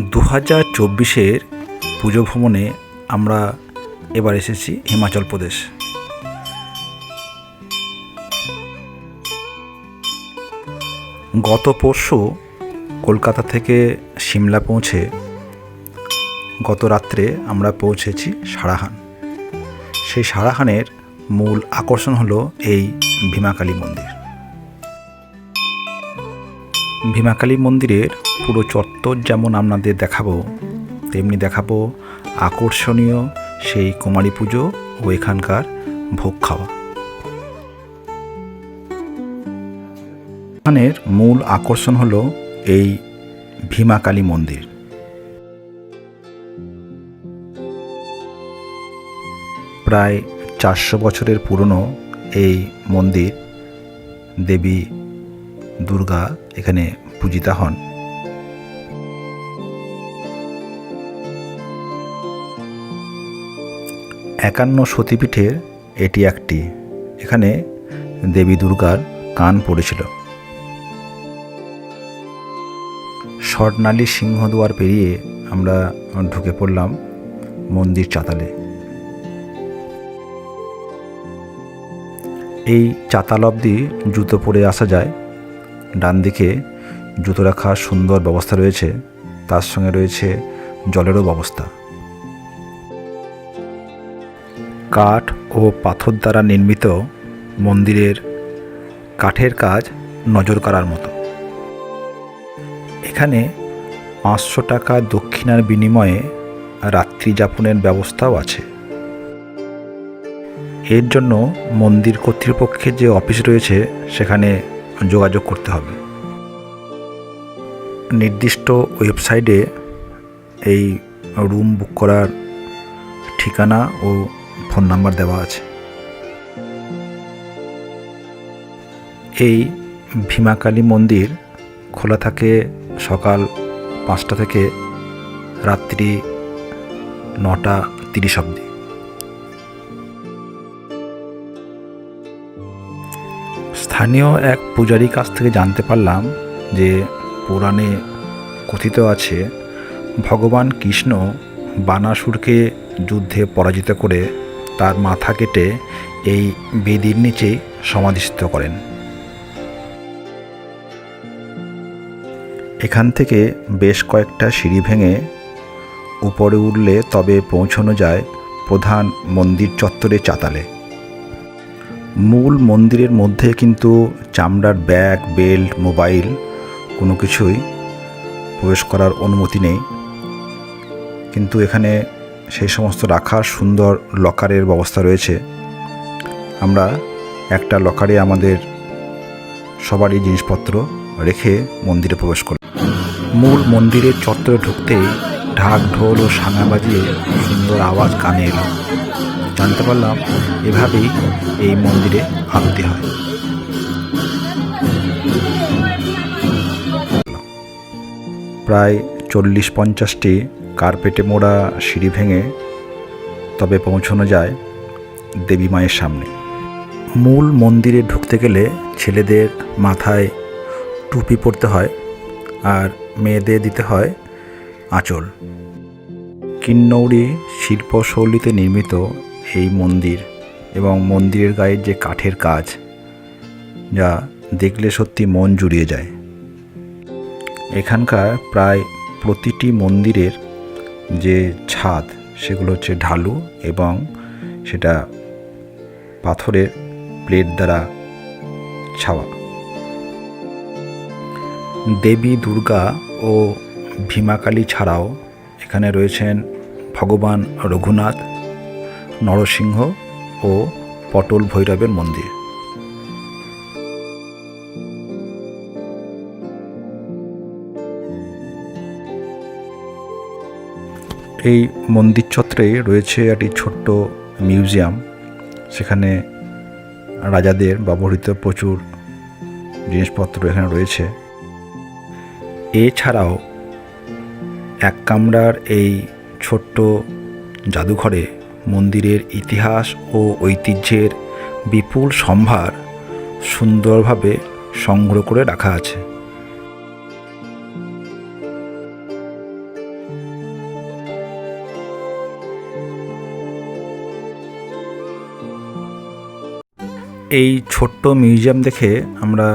দু হাজার চব্বিশের পুজো ভ্রমণে আমরা এবার এসেছি হিমাচল প্রদেশ। গত পরশু কলকাতা থেকে সিমলা পৌঁছে গত রাত্রে আমরা পৌঁছেছি সারাহান। সেই সারাহানের মূল আকর্ষণ হলো এই ভীমাকালী মন্দির। ভীমাকালী মন্দিরের পুরো চত্বর যেমন আপনাদের দেখাবো, তেমনি দেখাবো আকর্ষণীয় সেই কুমারী পুজো ও এখানকার ভোগ খাওয়া। এখানের মূল আকর্ষণ হলো এই ভীমাকালী মন্দির। প্রায় চারশো বছরের পুরনো এই মন্দির দেবী দুর্গা এখানে পূজিতা হন। একান্ন সতীপীঠের এটি একটি। এখানে দেবী দুর্গার কান পড়েছিল। স্বর্ণালী সিংহদুয়ার পেরিয়ে আমরা ঢুকে পড়লাম মন্দির চাতালে। এই চাতাল অবধি জুতো পরে আসা যায়। ডান দিকে জুতো রাখার সুন্দর ব্যবস্থা রয়েছে। তার সঙ্গে রয়েছে জলেরও ব্যবস্থা। কাঠ ও পাথর দ্বারা নির্মিত মন্দিরের কাঠের কাজ নজর করার মতো। এখানে পাঁচশো টাকা দক্ষিণার বিনিময়ে রাত্রি যাপনের ব্যবস্থাও আছে। এর জন্য মন্দির কর্তৃপক্ষের যে অফিস রয়েছে, সেখানে যোগাযোগ করতে হবে। নির্দিষ্ট ওয়েবসাইটে এই রুম বুক করার ঠিকানা ও ফোন নাম্বার দেওয়া আছে। এই ভীমাকালী মন্দির খোলা থাকে সকাল পাঁচটা থেকে রাত্রি নটা তিরিশ অবধি। স্থানীয় এক পূজারীর কাছ থেকে জানতে পারলাম যে পুরাণে কথিত আছে, ভগবান কৃষ্ণ বানাসুরকে যুদ্ধে পরাজিত করে তার মাথা কেটে এই বেদির নিচেই সমাধিস্থ করেন। এখান থেকে বেশ কয়েকটা সিঁড়ি ভেঙে উপরে উঠলে তবে পৌঁছানো যায় প্রধান মন্দির চত্বরে চাতালে। মূল মন্দিরের মধ্যে কিন্তু চামড়ার ব্যাগ, বেল্ট, মোবাইল কোনো কিছুই প্রবেশ করার অনুমতি নেই। কিন্তু এখানে সেই সমস্ত রাখার সুন্দর লকারের ব্যবস্থা রয়েছে। আমরা একটা লকারে আমাদের সবারই জিনিসপত্র রেখে মন্দিরে প্রবেশ করি মূল মন্দিরের চত্বরে ঢুকতেই ঢাক, ঢোল ও সাঙা বাজিয়ে সুন্দর আওয়াজ কানে এলো। জানতে পারলাম এভাবেই এই মন্দিরে আরতি হয়। প্রায় চল্লিশ পঞ্চাশটি কার্পেটে মোড়া সিঁড়ি ভেঙে তবে পৌঁছানো যায় দেবী মায়ের সামনে। মূল মন্দিরে ঢুকতে গেলে ছেলেদের মাথায় টুপি পরতে হয় আর মেয়েদের দিতে হয় আঁচল। কিন্নৌরি শিল্পশৈলীতে নির্মিত এই মন্দির এবং মন্দিরের গায়ের যে কাঠের কাজ, যা দেখলে সত্যি মন জুড়িয়ে যায়। এখানকার প্রায় প্রতিটি মন্দিরের যে ছাদ, সেগুলো হচ্ছে ঢালু এবং সেটা পাথরের প্লেট দ্বারা ছাওয়া। দেবী দুর্গা ও ভীমাকালী ছাড়াও এখানে রয়েছেন ভগবান রঘুনাথ, নরসিংহ ও পটল ভৈরবের মন্দির। এই মন্দির চত্বরে রয়েছে একটি ছোট্ট মিউজিয়াম। সেখানে রাজাদের ব্যবহৃত প্রচুর জিনিসপত্র এখানে রয়েছে। এছাড়াও এক কামরার এই ছোট্ট জাদুঘরে মন্দিরের ইতিহাস ও ঐতিহ্যের বিপুল সম্ভার সুন্দরভাবে সংগ্রহ করে রাখা আছে। এই ছোট্ট মিউজিয়াম দেখে আমরা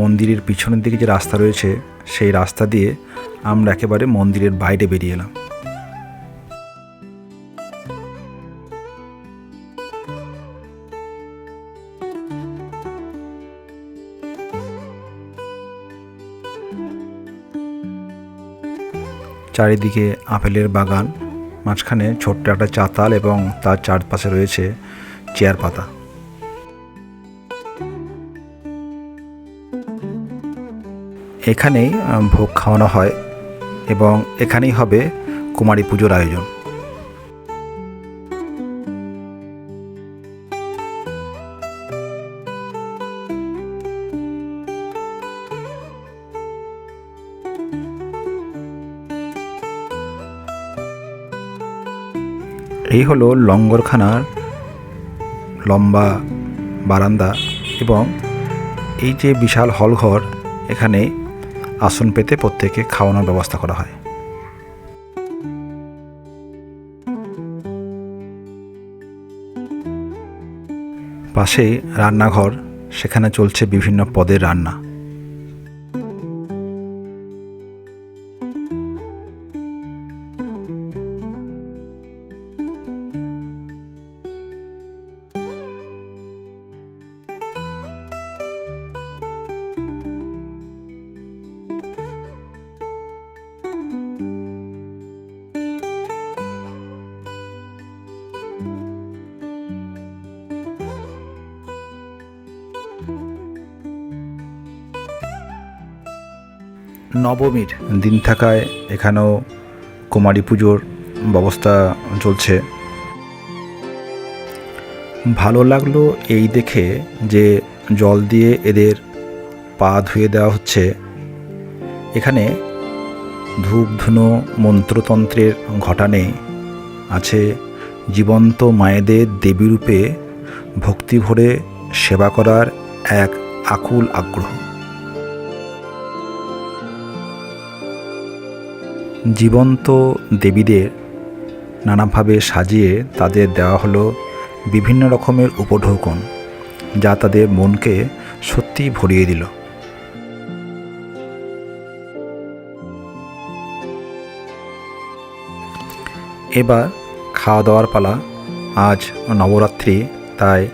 মন্দিরের পিছনের দিকে যে রাস্তা রয়েছে, সেই রাস্তা দিয়ে আমরা একেবারে মন্দিরের বাইরে বেরিয়ে এলাম। চারিদিকে আপেলের বাগান, মাঝখানে ছোট্ট একটা চাতাল এবং তার চারপাশে রয়েছে চেয়ার পাতা। এখানেই ভোগ খাওয়ানো হয় এবং এখানেই হবে কুমারী পুজোর আয়োজন। এই হলো লঙ্গরখানার লম্বা বারান্দা এবং এই যে বিশাল হলঘর, এখানে আসন পেতে প্রত্যেকে খাওয়ানোর ব্যবস্থা করা হয়। পাশেই রান্নাঘর সেখানে চলছে বিভিন্ন পদের রান্না। নবমীর দিন থাকায় এখানেও কুমারী পুজোর ব্যবস্থা চলছে। ভালো লাগল এই দেখে যে জল দিয়ে এদের পা ধুয়ে দেওয়া হচ্ছে। এখানে ধূপ ধুনো মন্ত্রতন্ত্রের ঘটানে আছে জীবন্ত মায়েদের দেবীরূপে ভক্তি ভরে সেবা করার এক আকুল আগ্রহ। জীবন্ত দেবীদের নানাভাবে সাজিয়ে তাদের দেওয়া হলো বিভিন্ন রকমের উপঢৌকন, যা তাদের মনকে সত্যি ভরিয়ে দিল। এবার খাওয়া দাওয়ার পালা, আজ নবরাত্রি, তাই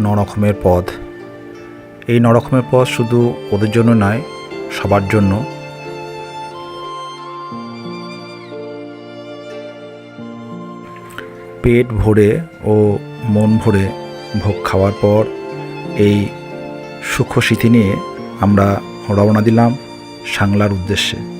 ন রকমের পদ এই ন রকমের পদ শুধু ওদের জন্য নয়, সবার জন্য। পেট ভরে ও মন ভরে ভোগ খাওয়ার পর এই সুখ স্মৃতি নিয়ে আমরা রওনা দিলাম সাংলার উদ্দেশ্যে।